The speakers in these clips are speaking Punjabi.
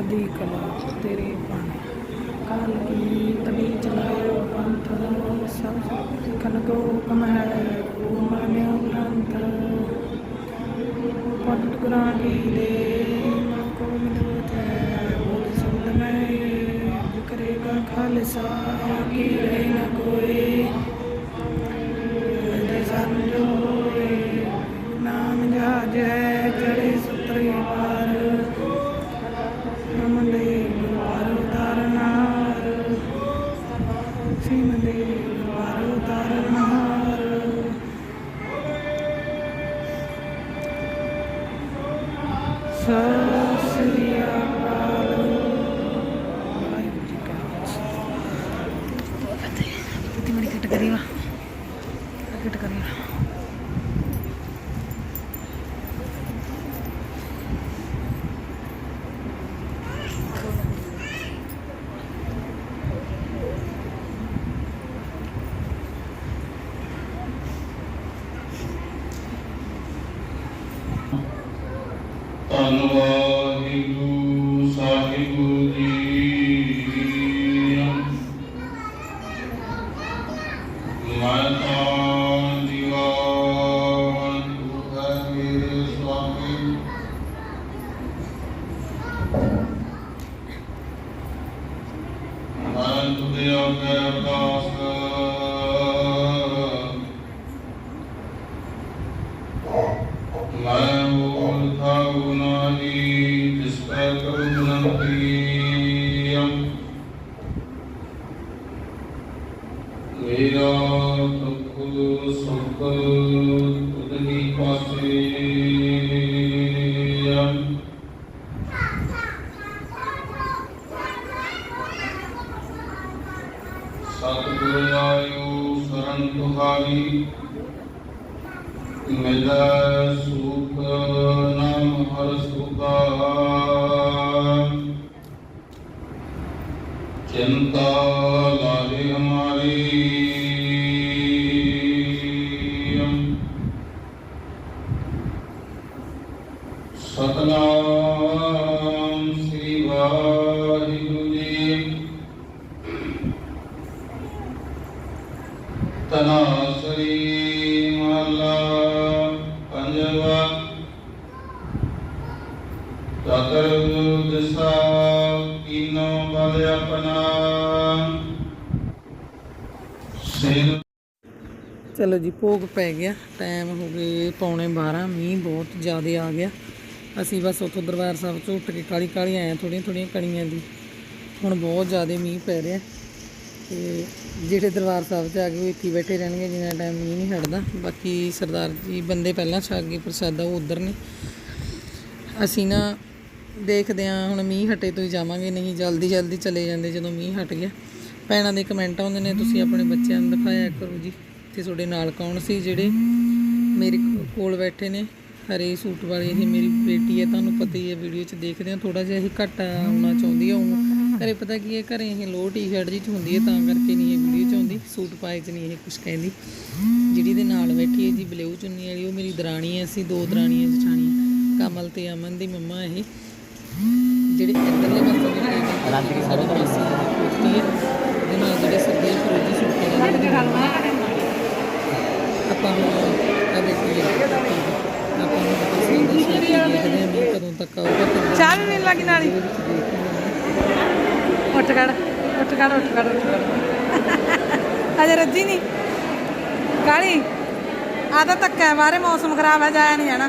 ਚੜਦੀ ਕਲਾ ਤੇਰੇ ਪਾਣੀ ਕਾਲ ਕੀ ਤਬੀ ਚਲਾਇਓ ਪੰਥ ਸਭ ਕਨ ਕੋ ਹੁਕਮ ਹੈ ਕੋ ਮਾਨਿਓ ਗ੍ਰੰਥ। ਪੰਡਤ ਗੁਰਾਂ ਕੀ ਦੇ ਕੋ ਮਿਲਵਤ ਹੈ, ਬੋਧ ਸੁਧ ਮੈਂ ਕਰੇਗਾ ਖਾਲਸਾ ਕੀ ਕੱਟ ਕਰੀ ਸਤਿਗੁਰ ਆਇਓ ਸਰਨ ਤੁਹਾਰੀ ਮਿਲੈ ਵਾਹਿਗੁਰੂ ਜੀ ਤਨਾਸਰੀ ਮਹਲਾ ਪੰਜਵਾ ਤਤਰ ਦਿਸਾ ਕੀਨੋ ਬਲ ਆਪਣਾ ਸਿਰ ਚਲੋ ਜੀ ਭੋਗ ਪੈ ਗਿਆ ਟਾਈਮ ਹੋ ਗਏ ਪੌਣੇ 12 ਮੀਂਹ ਬਹੁਤ ਜ਼ਿਆਦਾ ਆ ਗਿਆ ਅਸੀਂ ਬਸ ਉੱਥੋਂ ਦਰਬਾਰ ਸਾਹਿਬ ਤੋਂ ਉੱਠ ਕੇ ਕਾਲੀ ਕਾਲੀ ਆਏ ਥੋੜੀਆਂ ਥੋੜੀਆਂ ਕਣੀਆਂ ਦੀ। ਹੁਣ ਬਹੁਤ ਜ਼ਿਆਦਾ ਮੀਂਹ ਪੈ ਰਿਹਾ। ਤੇ ਜਿਹੜੇ ਦਰਬਾਰ ਸਾਹਿਬ 'ਚ ਆ ਗਏ ਉਹ ਇੱਥੇ ਹੀ ਬੈਠੇ ਰਹਿਣਗੇ, ਜਿੰਨਾ ਟਾਈਮ ਮੀਂਹ ਨਹੀਂ ਹਟਦਾ। ਬਾਕੀ ਸਰਦਾਰ ਜੀ ਬੰਦੇ ਪਹਿਲਾਂ ਛਕ ਗਏ ਪ੍ਰਸਾਦਾ, ਉਹ ਉਧਰ ਨੇ। ਅਸੀਂ ਨਾ ਦੇਖਦੇ ਹਾਂ, ਹੁਣ ਮੀਂਹ ਹਟੇ ਤੋਂ ਹੀ ਜਾਵਾਂਗੇ, ਨਹੀਂ ਜਲਦੀ ਜਲਦੀ ਚਲੇ ਜਾਂਦੇ ਜਦੋਂ ਮੀਂਹ ਹਟ ਗਿਆ। ਭੈਣਾਂ ਦੇ ਕਮੈਂਟ ਆਉਂਦੇ ਨੇ ਤੁਸੀਂ ਆਪਣੇ ਬੱਚਿਆਂ ਨੂੰ ਦਿਖਾਇਆ ਕਰੋ ਜੀ। ਤੇ ਤੁਹਾਡੇ ਨਾਲ ਕੌਣ ਸੀ ਜਿਹੜੇ ਮੇਰੇ ਕੋ- ਕੋਲ ਬੈਠੇ ਨੇ? ਹਰੇ ਸੂਟ ਵਾਲੇ ਇਹ ਮੇਰੀ ਬੇਟੀ ਹੈ ਤੁਹਾਨੂੰ ਪਤਾ ਹੀ ਹੈ ਵੀਡੀਓ 'ਚ ਦੇਖਦੇ ਹਾਂ ਥੋੜਾ ਜਿਹਾ ਇਹ ਘੱਟ ਆਉਣਾ ਚਾਹੁੰਦੀ ਹੈ ਉਹ ਘਰੇ ਪਤਾ ਕੀ ਹੈ ਘਰੇ ਇਹ ਲੋ ਟੀ-ਸ਼ਰਟ ਜੀ 'ਚ ਹੁੰਦੀ ਹੈ ਤਾਂ ਕਰਕੇ ਨਹੀਂ ਇਹ ਵੀਡੀਓ 'ਚ ਆਉਂਦੀ। ਸੂਟ ਪਾਏ 'ਚ ਨਹੀਂ ਇਹ ਕੁਝ ਕਹਿੰਦੀ। ਜਿਹੜੀ ਦੇ ਨਾਲ ਬੈਠੀ ਹੈ ਜੀ ਬਲੇਊ ਚੁੰਨੀ ਵਾਲੀ ਉਹ ਮੇਰੀ ਦਰਾਣੀ ਹੈ ਅਸੀਂ ਦੋ ਦਰਾਣੀਆਂ ਜਠਾਣੀਆਂ ਕਮਲ ਤੇ ਅਮਨ ਦੀ ਮੰਮਾ ਇਹ। ਜਿਹੜੇ ਇੱਧਰਲੇ ਪਾਸੇ ਬੈਠੇ ਨੇ ਰਾਂਦਰੀ ਸਾਡੇ ਪਾਸੇ ਕੁੱਤੀ ਹੈ। ਉਹਦੇ ਨਾਲ ਜਿਹੜੇ ਸਰਦੇ ਫਰੋਜੀ ਸੂਟ ਨੇ ਆਪਾਂ ਨੂੰ ਆ ਦੇਖੀਏ। ਆਪਾਂ ਨੂੰ ਪਸੰਦ ਹੈ ਦੇਖਦੇ ਹਾਂ ਵੀ ਕਦੋਂ ਤੱਕ ਆਊਗਾ ਚਾਹ ਵੀ ਮਿਲ ਲੱਗੀ ਨਾਲੀ। ਉੱਠ ਖੜ ਉੱਠ ਕਰ ਉੱਠ ਕਰ ਉੱਠ ਕਰ ਅਜੇ ਰੱਜੀ ਨਹੀਂ। ਕਾਲੀ ਆ ਤਾਂ ਧੱਕਾ ਹੈ ਬਾਹਰੇ ਮੌਸਮ ਖਰਾਬ ਹੈ ਜਾਇਆ ਨਹੀਂ ਜਾਣਾ।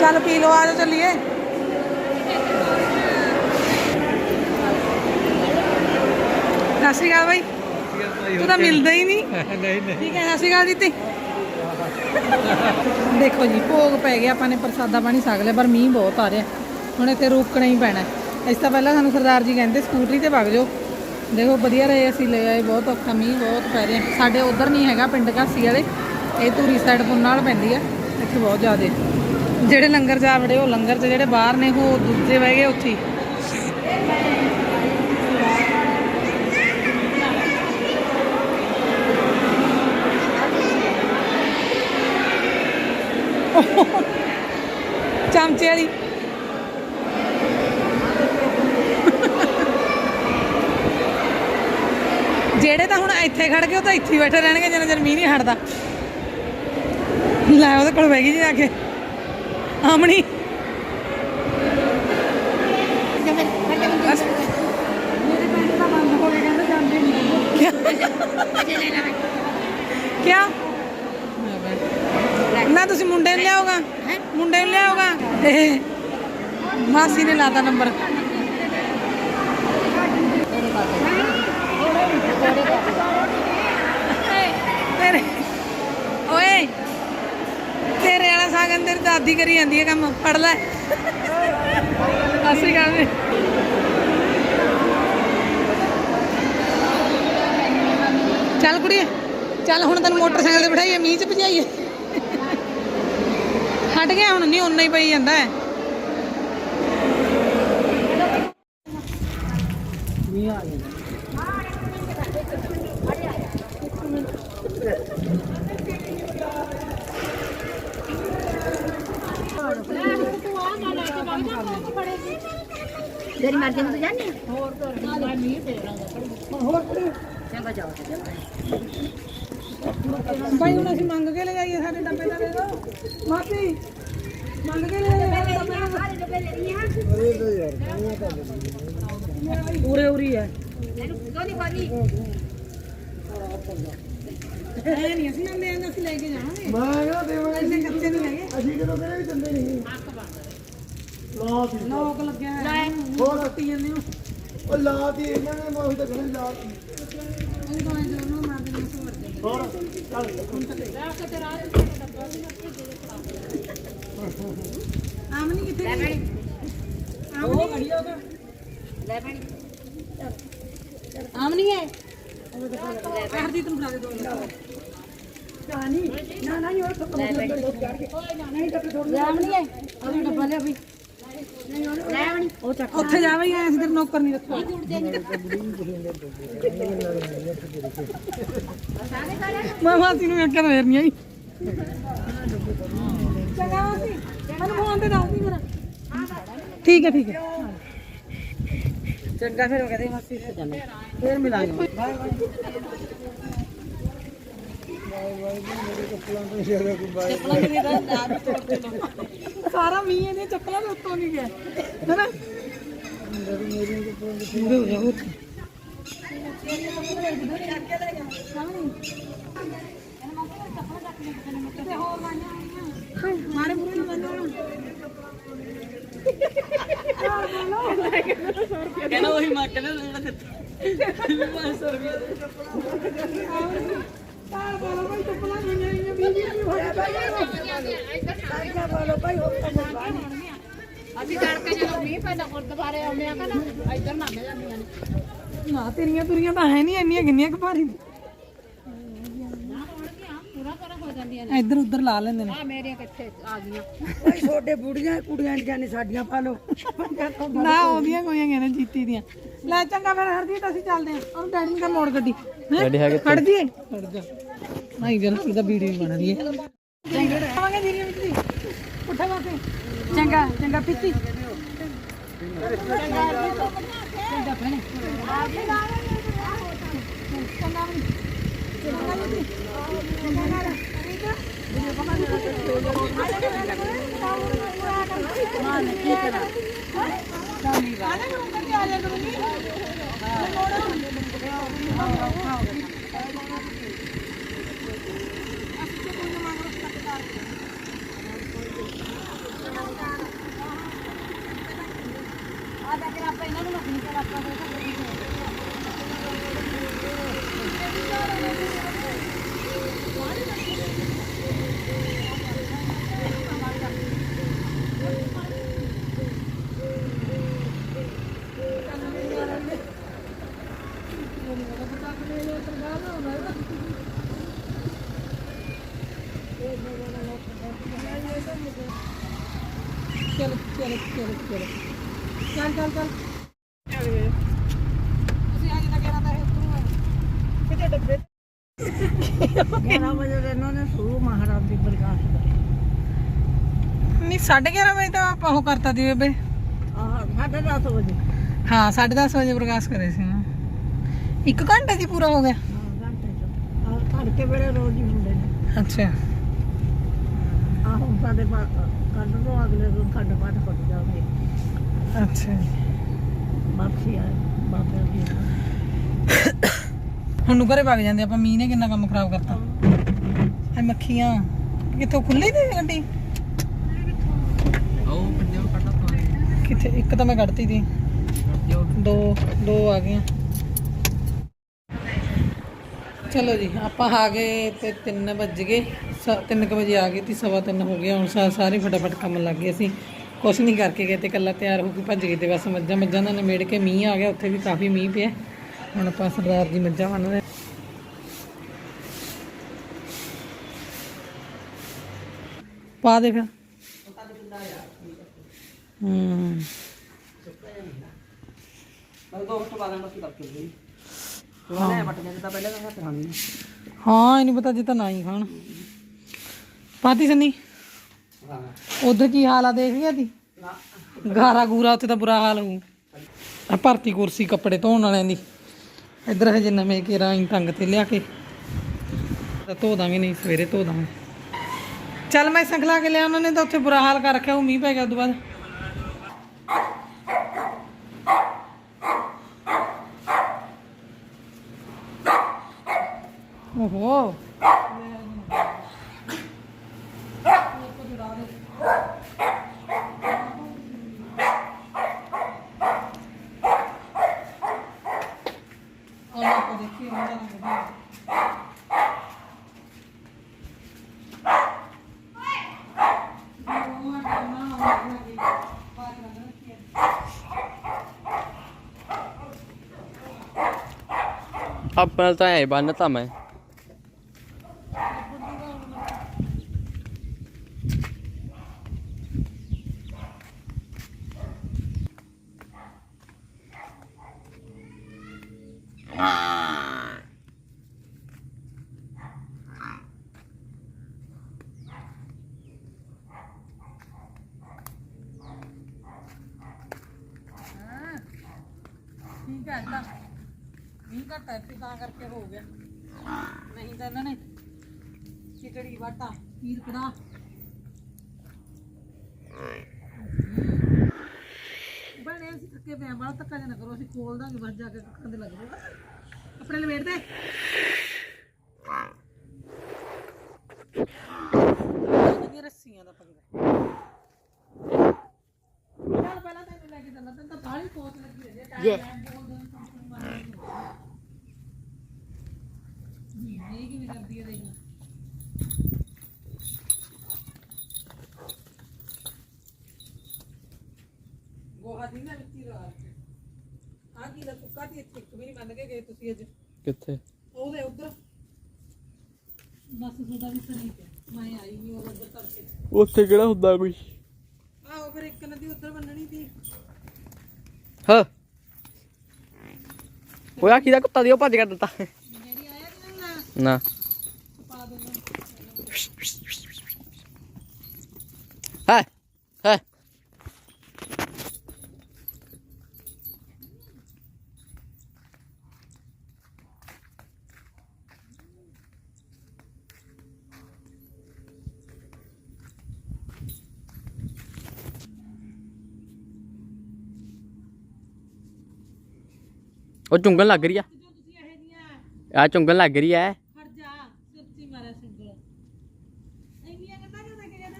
ਚੱਲ ਪੀ ਲਓ ਆ ਚੱਲੀਏ। ਸਤਿ ਸ਼੍ਰੀ ਅਕਾਲ ਬਾਈ। ਤੂੰ ਤਾਂ ਮਿਲਦਾ ਹੀ ਨਹੀਂ। ਨਹੀਂ ਨਹੀਂ। ਠੀਕ ਹੈ ਸਤਿ ਸ਼੍ਰੀ ਅਕਾਲ ਜੀਤੀ। ਦੇਖੋ ਜੀ, ਭੋਗ ਪੈ ਗਿਆ ਆਪਾਂ ਨੇ ਪ੍ਰਸਾਦਾ ਪਾਣੀ ਸਾਗ ਲਿਆ, ਪਰ ਮੀਂਹ ਬਹੁਤ ਆ ਰਿਹਾ। ਹੁਣ ਇੱਥੇ ਰੁਕਣਾ ਹੀ ਪੈਣਾ। ਇਸ ਤੋਂ ਪਹਿਲਾਂ ਸਾਨੂੰ ਸਰਦਾਰ ਜੀ ਕਹਿੰਦੇ, ਸਕੂਟਰੀ ਤੇ ਵਗ ਜਾਓ। ਦੇਖੋ, ਵਧੀਆ ਰਹੇ, ਅਸੀਂ ਲੈ ਆਏ, ਬਹੁਤ ਔਖਾ ਮੀਂਹ, ਬਹੁਤ ਪੈ ਰਿਹਾ। ਸਾਡੇ ਉਧਰ ਨਹੀਂ ਹੈਗਾ, ਪਿੰਡ ਘਾਸੀ ਵਾਲੇ। ਇਹ ਧੂਰੀ ਸਾਈਡ ਪੁੰਨ ਨਾਲ ਪੈਂਦੀ ਆ, ਇੱਥੇ ਬਹੁਤ ਜ਼ਿਆਦਾ। ਜਿਹੜੇ ਲੰਗਰ ਜਾ ਵੜੇ, ਉਹ ਲੰਗਰ 'ਚ ਜਿਹੜੇ ਬਾਹਰ ਨੇ, ਉਹ ਦੂਜੇ ਬਹਿ ਗਏ ਉੱਥੇ ਚਮਚੇ ਵਾਲੀ। ਜਿਹੜੇ ਤਾਂ ਹੁਣ ਇੱਥੇ ਖੜ ਗਏ, ਉਹ ਤਾਂ ਇੱਥੇ ਬੈਠੇ ਰਹਿਣਗੇ, ਜਿੰਨਾ ਚਿਰ ਮੀਂਹ ਨਹੀਂ ਹਟਦਾ। ਲੈ, ਉਹਦੇ ਕੋਲ ਬਹਿ ਗਈ ਜੀ ਆ ਕੇ। ਆਮਣੀ। ਕਿਆ? ਨਾ ਤੁਸੀਂ ਮੁੰਡੇ ਨੂੰ ਲਿਆਓਗਾ? ਮੁੰਡੇ ਨੂੰ ਲਿਆਓਗਾ? ਇਹ ਮਾਸੀ ਨੇ ਲਾਤਾ ਨੰਬਰ। ਤੇਰੇ ਓਏ! ਤੇਰੇ ਵਾਲਾ ਸਾਗਨ ਤੇਰੀ ਦਾਦੀ ਕਰੀ ਜਾਂਦੀ ਹੈ ਕੰਮ ਫੜ ਲੈ। ਅਸੀਂ ਕਹਿੰਦੇ ਚੱਲ ਕੁੜੀਏ ਚੱਲ ਹੁਣ ਤੈਨੂੰ ਮੋਟਰਸਾਈਕਲ ਤੇ ਬਿਠਾਈਏ ਮੀਂਹ ਚ ਭਜਾਈਏ। ਹਟ ਗਿਆ ਹੁਣ ਨਹੀਂ ਓਨਾ ਹੀ ਪਈ ਜਾਂਦਾ ਹੈ। ਮੀਂਹ ਤੇਰੀ ਮਰਜ਼ੀ ਨੂੰ ਤੂੰ ਜਾਣੀ ਭਾਈ ਹੁਣ ਅਸੀਂ ਮੰਗ ਕੇ ਲੈ ਜਾਈਏ ਸਾਡੇ ਡੱਬੇ ਦਾ ਦੇ ਦਿਓ ਮਾਸੀ ਮੰਗ ਕੇ ਲੈ ਜਾਈਏ ਡੱਬੇ ਦਾ ਪੂਰੇ ਉਰੀ ਹੈ। ਐ ਨਹੀਂ ਅਸੀਂ ਨੰਦੇ ਆਂ ਅਸੀਂ ਲੈ ਕੇ ਜਾਵਾਂਗੇ। ਮੈਂ ਕਿਹਾ ਦੇਵਾਂਗੇ। ਇੰਨੇ ਕੱਚੇ ਨਹੀਂ ਹੈਗੇ। ਅਸੀਂ ਕਿਹੜਾ ਕਹਿੰਦੇ ਵੀ ਦਿੰਦੇ ਨਹੀਂ। ਲੋਕ ਲੋਕ ਲੱਗਿਆ ਹੈ ਹੋਰ? ਟੁੱਟੀ ਜਾਂਦੇ ਹੋ ਉਹ ਲਾਤੀ ਇਹਨਾਂ ਨੇ ਮੈਂ ਉਹੀ ਤਾਂ ਕਹਿੰਦਾ ਉਹ ਤਾਂ ਆਮਨੀ ਕਿੱਥੇ ਗਈ ਆਮਨੀ ਘੜੀ ਹੋਗਾ ਲੈ ਭੈਣੀ ਆਮਨੀ ਹੈ ਹਰਦੀਪ ਨੂੰ ਬੁਲਾ ਦੇ ਦੋ ਆਮਨੀ ਹੈ ਉਹ ਡੱਬਾ ਲਿਆ ਵੀ ਲੈ ਭੈਣੀ ਉੱਥੇ ਜਾਵੇ ਹੀ ਐਂ ਸਿਰ ਨੌਕਰ ਨਹੀਂ ਰੱਖੋ ਮੈਂ ਮਾਸੀ ਨੂੰ ਵੇਖ ਕੇ ਤਾਂ ਆਈ। ਚੰਗਾ ਮਾਸੀ, ਮੈਨੂੰ ਫੋਨ ਤੇ ਦੱਸ ਦੀ ਮੇਰਾ ਠੀਕ ਹੈ ਠੀਕ ਹੈ। ਚੰਗਾ ਫਿਰ ਉਹ ਕਹਦੇ ਮਾਸੀ ਤੇ ਜਾਣਾ ਫੇਰ ਬਾਏ। ਸਾਰਾ ਮੀਂਹ ਇਹਨੇ ਚੱਪਲਾਂ ਦੇ ਉੱਤੋਂ ਨਹੀਂ ਗਿਆ। ਹੈਨਾ ਮੂਰੇ ਹੋ ਜਾ ਉੱਥੇ ਮਾਰੇ ਮੂਰੇ ਨੂੰ ਬੰਨੋ ਕਹਿੰਦਾ ਉਹੀ ਮਾਰ ਕੇ ਨਾ ਲੈਣਾ ਦਿੱਤਾ 500 ਰੁਪਏ ਤਾਰ ਬੋਲੋ ਭਾਈ ਚੱਪਲਾਂ ਨਹੀਂ ਆਈਆਂ ਬੀਬੀ ਕੀ ਹੋਇਆ ਅਸੀਂ ਤੜਕੇ ਜਦੋਂ ਮੀਂਹ ਪੈਂਦਾ ਗੁਰਦੁਆਰੇ ਆਉਂਦੇ ਆ ਕਹਿੰਦਾ ਇੱਧਰ ਨਾ ਬਹਿ ਜਾਂਦੀਆਂ ਨੇ। ਨਾ ਤੇਰੀਆਂ ਤੁਰੀਆਂ ਤਾਂ ਹੈ ਨਹੀਂ ਇੰਨੀਆਂ ਕਿੰਨੀਆਂ ਕੁ ਭਾਰੀ ਨੇ। ਪੂਰਾ ਪੂਰਾ ਹੋ ਜਾਂਦੀਆਂ ਨੇ। ਇੱਧਰ ਉੱਧਰ ਲਾ ਲੈਂਦੇ ਨੇ। ਆ ਮੇਰੀਆਂ ਕਿੱਥੇ ਆ ਗਈਆਂ। ਭਾਈ ਛੋਟੇ ਬੁੜੀਆਂ ਕੁੜੀਆਂ ਦੀਆਂ ਨੇ ਸਾਡੀਆਂ ਪਾ ਲਓ। ਨਾ ਆਉਂਦੀਆਂ ਕੋਈ ਹੈਗੀਆਂ ਨੇ ਜੀਤੀ ਦੀਆਂ। ਲੈ ਚੰਗਾ ਫਿਰ ਹਰਦੀਪ ਅਸੀਂ ਚੱਲਦੇ ਹਾਂ। ਉਹਨੂੰ ਡੈਡੀ ਨੂੰ ਮੋੜ ਗੱਡੀ। ਡੈਡੀ ਹੈਗੇ ਖੜ ਜੀਏ ਖੜ ਜਾ ਨਹੀਂ ਜਨ ਇਹਦਾ ਵੀਡੀਓ ਬਣਾ ਲਈਏ ਚੰਗਾ ਆਵਾਂਗੇ ਵਿੱਚ ਦੀ ਉੱਠਾ ਵਾਤੇ ਚੰਗਾ ਚੰਗਾ ਪੀਤੀ। ਚੰਗਾ ਭੈਣੇ ਚੰਗਾ ਜੀ ਚੰਗਾ ਕਰ ਠੀਕ ਹੈ ਮਾਂ ਨੇ ਕੀ ਕਰਾਂ ਚਲ ਚਲ ਚਲ ਚਲ। ਚੱਲ ਚੱਲ ਚੱਲ। ਅਸੀਂ ਅੱਜ ਤੱਕ ਇਹਨਾਂ ਦਾ ਕਿਤੇ ਡੱਬੇ? 11 ਵਜੇ ਦੇ ਇਹਨਾਂ ਨੇ ਸ਼ੁਰੂ ਮਹਾਰਾਜ ਦੀ ਪ੍ਰਕਾਸ਼ ਦਾ ਨਹੀਂ 11:30 ਵਜੇ ਤਾਂ ਆਪਾਂ ਉਹ ਕਰਤਾ ਦੀ ਬੇਬੇ। ਆਹ ਸਾਢੇ 10 ਵਜੇ। ਹਾਂ 10:30 ਵਜੇ ਪ੍ਰਕਾਸ਼ ਕਰੇ ਸੀ ਨਾ ਇੱਕ ਘੰਟਾ ਜੀ ਪੂਰਾ ਹੋ ਗਿਆ। ਚ ਆਹ ਤੜਕੇ ਵੇਲੇ ਰੋਜ਼ ਹੀ ਹੁੰਦੇ ਨੇ। ਅੱਛਾ। ਆਹ ਹੁਣ ਸਾਡੇ ਪਾ ਕੱਢ ਤੋਂ ਅਗਲੇ ਦਿਨ ਖੰਡ ਪਾਠ ਹੋ ਜਾਵੇ। ਅੱਛਾ ਜੀ। ਵਾਪਸੀ ਆ ਬਾਬੇ ਦੀ ਹੁਣ ਨੂੰ ਘਰੇ ਵਗ ਜਾਂਦੇ ਆਪਾਂ ਮੀਂਹ ਨੇ ਕਿੰਨਾ ਕੰਮ ਖਰਾਬ ਕਰਤਾ। ਐ ਮੱਖੀਆਂ ਕਿੱਥੋਂ ਖੁੱਲੀ ਦੀ ਗੱਡੀ? ਕਿੱਥੇ? ਇੱਕ ਤਾਂ ਮੈਂ ਕੱਢਤੀ ਦੀ। ਦੋ ਦੋ ਆ ਗਈਆਂ। ਚਲੋ ਜੀ, ਆਪਾਂ ਆ ਗਏ ਤੇ 3 ਵੱਜ ਗਏ 3 ਵਜੇ ਆ ਗਏ ਤੇ ਸਵਾ ਤਿੰਨ ਹੋ ਗਿਆ, ਹੁਣ ਸਾਰੇ ਫਟਾਫਟ ਕੰਮ ਲੱਗ ਗਏ ਅਸੀਂ। ਕੁਛ ਨਹੀਂ ਕਰਕੇ ਗਏ ਤੇ ਕੱਲਾ ਤਿਆਰ ਹੋ ਕੇ ਭੱਜ ਗਏ ਤੇ ਬਸ ਮੱਝਾਂ ਮੱਝਾਂ ਦਾ ਨਿਮੇੜ ਕੇ ਮੀਂਹ ਆ ਗਿਆ, ਉੱਥੇ ਵੀ ਕਾਫੀ ਮੀਂਹ ਪਿਆ। ਹੁਣ ਆਪਾਂ ਸਰਦਾਰ ਦੀ ਮੱਝਾਂ ਬੰਨਦੇ ਪਾ ਦੇ ਫਿਰ। ਹੂੰ। ਹਾਂ ਇਹਨੂੰ ਪਤਾ ਜੇ ਤਾਂ ਨਾ ਹੀ ਖਾਣ। ਪਾਤੀ ਸੰਨੀ? ਉਧਰ ਕੀ ਹਾਲ ਆ ਦੇਖ ਲਿਆ ਤੀ? ਗਾਰਾ ਗੂਰਾ ਉੱਥੇ ਤਾਂ ਬੁਰਾ ਹਾਲ ਹੋਊ। ਆ ਭਰਤੀ ਕੁਰਸੀ ਕੱਪੜੇ ਧੋਣ ਵਾਲਿਆਂ ਦੀ। ਇੱਧਰ ਹਜੇ ਨਵੇਂ ਕੇ ਰਾਂ ਟੰਗ ਤੇ ਲਿਆ ਕੇ। ਤਾਂ ਧੋ ਦਾਂਗੇ ਨਹੀਂ ਸਵੇਰੇ ਧੋ ਦਾਂਗੇ। ਚੱਲ ਮੈਂ ਸੰਖਲਾ ਕੇ ਲਿਆ ਉਹਨਾਂ ਨੇ ਤਾਂ ਉੱਥੇ ਬੁਰਾ ਹਾਲ ਕਰ ਰੱਖਿਆ ਉਹ ਮੀਂਹ ਪੈ ਗਿਆ ਉਦੋਂ ਬਾਅਦ। ਓਹੋ ਆਪਣਾ ਤਾਂ ਐ ਬੰਨਤਾ ਮੈਂ ਹੈ ਤਾਂ ਮੀਂਹ ਘੱਟ ਹੈ ਤੇ ਕਰਕੇ ਹੋ ਗਿਆ। ਨਹੀਂ ਤਾਂ ਇਹਨਾਂ ਨੇ ਚਿਟੜੀ ਵਾਟਾ ਪੀਰ ਕੜਾ ਬਣੇ ਅਸੀਂ ਥੱਕੇ ਪਏ ਆਂ, ਬਾਹਲਾ ਧੱਕਾ ਜਿਹਾ ਨਾ ਕਰੋ ਅਸੀਂ ਖੋਲ ਦਾਂਗੇ ਬਸ ਜਾ ਕੇ ਕੱਖਾਂ ਦੇ ਲੱਗ ਜਾਊਗਾ। ਕੱਪੜੇ ਲਵੇੜ ਦੇ। ਇਹਦੀਆਂ ਰੱਸੀਆਂ ਦਾ ਪੰਗਾ ਚੱਲ ਪਹਿਲਾਂ ਤੈਨੂੰ ਲੈ ਕੇ ਚੱਲਾਂ ਤੈਨੂੰ ਤਾਂ ਬਾਹਲੀ ਕੋਸ ਲੱਗੀ ਰਹੀ ਹੈ ਜੇ ਇਹ ਕਿਵੇਂ ਕਰਦੀ ਹੈ ਦੇਖ ਗੋਹਾ ਦੀ ਨਾ ਮਿੱਟੀ ਰਾਤ ਦਾ ਸੁੱਕਾ ਤੇ ਇੱਥੇ ਇੱਕ ਵੀ ਨਹੀਂ ਬੰਨ ਕੇ ਗਏ ਤੁਸੀਂ ਅੱਜ। ਕਿੱਥੇ? ਉਹਦੇ ਉਧਰ। ਬਸ ਤੁਹਾਡਾ ਵੀ ਸਹੀ ਪਿਆ। ਮੈਂ ਆਈ ਨਹੀਂ ਉਹ ਉਧਰ ਕਰਕੇ। ਉੱਥੇ ਕਿਹੜਾ ਹੁੰਦਾ ਕੋਈ? ਆਹੋ ਫਿਰ ਇੱਕ ਨਦੀ ਉਧਰ ਬੰਨਣੀ ਸੀ। ਹਾਂ। ਹੋਇਆ ਕਿਹਦਾ ਕੁੱਤਾ ਦੀ ਉਹ ਭੱਜ ਕੇ ਦਿੱਤਾ। ਜਿਹੜੀ ਆਇਆ ਕਿ ਨਾ? ਨਾ ਪਾ ਦੇਣਾ ਹੈ ਹੈ ਉਹ ਚੁੰਗਣ ਲੱਗ ਰਹੀ ਆ। ਆ ਚੁੰਗਣ ਲੱਗ ਰਹੀ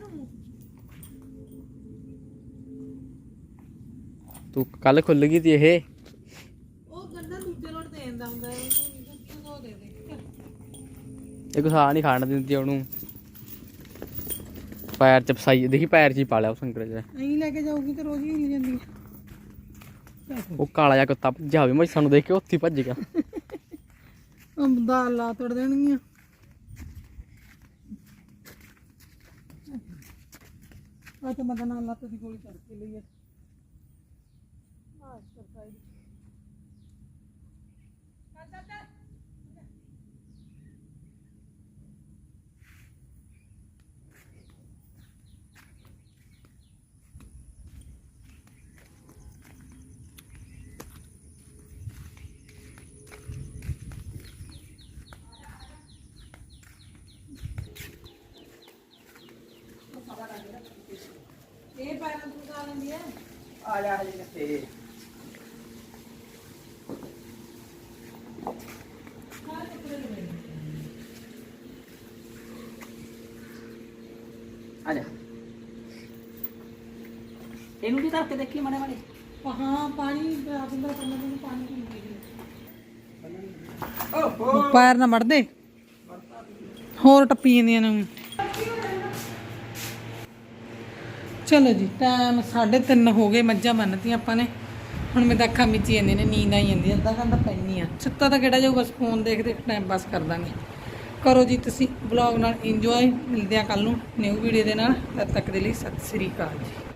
ਨੂੰ? ਤੂੰ ਕੱਲ ਖੁੱਲ ਗਈ ਤੀ ਇਹ। ਉਹ ਗੰਡਾ ਦੂਜੇ ਲੋਟ ਦੇ ਦਿੰਦਾ ਹੁੰਦਾ ਉਹ ਦੇ ਦੇ ਇਹ ਆ ਨਹੀਂ ਖਾਣ ਦਿੰਦੀ ਉਹਨੂੰ। ਪੈਰ ਚ ਫਸਾਈ ਦੇਖੀ ਪੈਰ ਚ ਹੀ ਪਾ ਲਿਆ ਉਹ ਸੰਗਰ ਚ। ਐਂ ਲੈ ਕੇ ਜਾਊਗੀ ਤੇ ਰੋਜ਼ ਹੀ ਹਿੱਲ ਜਾਂਦੀ ਉਹ ਕਾਲਾ ਜਿਹਾ ਕੁੱਤਾ ਭੱਜਿਆ ਹੋਵੇ ਮੈਂ ਸਾਨੂੰ ਦੇਖ ਕੇ ਉੱਥੇ ਭੱਜ ਗਿਆ। ਅੰਬ ਲਾ ਤੋੜ ਦੇਣਗੀਆਂ। ਆ ਤੇ ਮਦਨ ਨਾਲ ਲੱਤ ਦੀ ਗੋਲੀ ਚੜ ਕੇ ਲਈ ਆ। ਇਹ ਪੈਰਾਂ ਤੋਂ ਖਾ ਲੈਂਦੀ ਹੈ ਆ ਜਾ ਹਜੇ ਕਿੱਥੇ? ਆ। ਜਾ। ਇਹਨੂੰ ਵੀ ਧਰ ਕੇ ਦੇਖੀ ਮੜੇ ਮੜੇ। ਹਾਂ ਪਾਣੀ ਦਿੰਦਾ ਪਹਿਲਾਂ ਮੈਨੂੰ ਪਾਣੀ ਪੀ ਲਈ ਪੈਰ ਨਾ ਮੜਦੇ। ਹੋਰ ਟੱਪੀ ਜਾਂਦੀਆਂ ਨੇ। ਚਲੋ ਜੀ ਟਾਈਮ 3:30 ਹੋ ਗਏ, ਮੱਝਾਂ ਬੰਨਤੀਆਂ ਆਪਾਂ ਨੇ। ਹੁਣ ਮੈਂ ਤਾਂ ਅੱਖਾਂ ਮੀਚੀ ਜਾਂਦੀਆਂ ਨੇ, ਨੀਂਦ ਆਈ ਜਾਂਦੀ ਹੈ, ਅੱਧਾ ਘੰਟਾ ਪੈਣੀ ਆ। ਸੁੱਤਾ ਤਾਂ ਕਿਹੜਾ ਜਾਊ ਬਸ ਫੋਨ ਦੇਖਦੇ ਟਾਈਮ ਪਾਸ ਕਰ ਦਾਂਗੇ। ਕਰੋ ਜੀ ਤੁਸੀਂ ਵਲੌਗ ਨਾਲ ਇੰਜੋਏ ਮਿਲਦੇ ਆ ਕੱਲ ਨੂੰ ਨਿਊ ਵੀਡੀਓ ਦੇ ਨਾਲ, ਤਦ ਤੱਕ ਦੇ ਲਈ ਸਤਿ ਸ੍ਰੀ ਅਕਾਲ ਜੀ।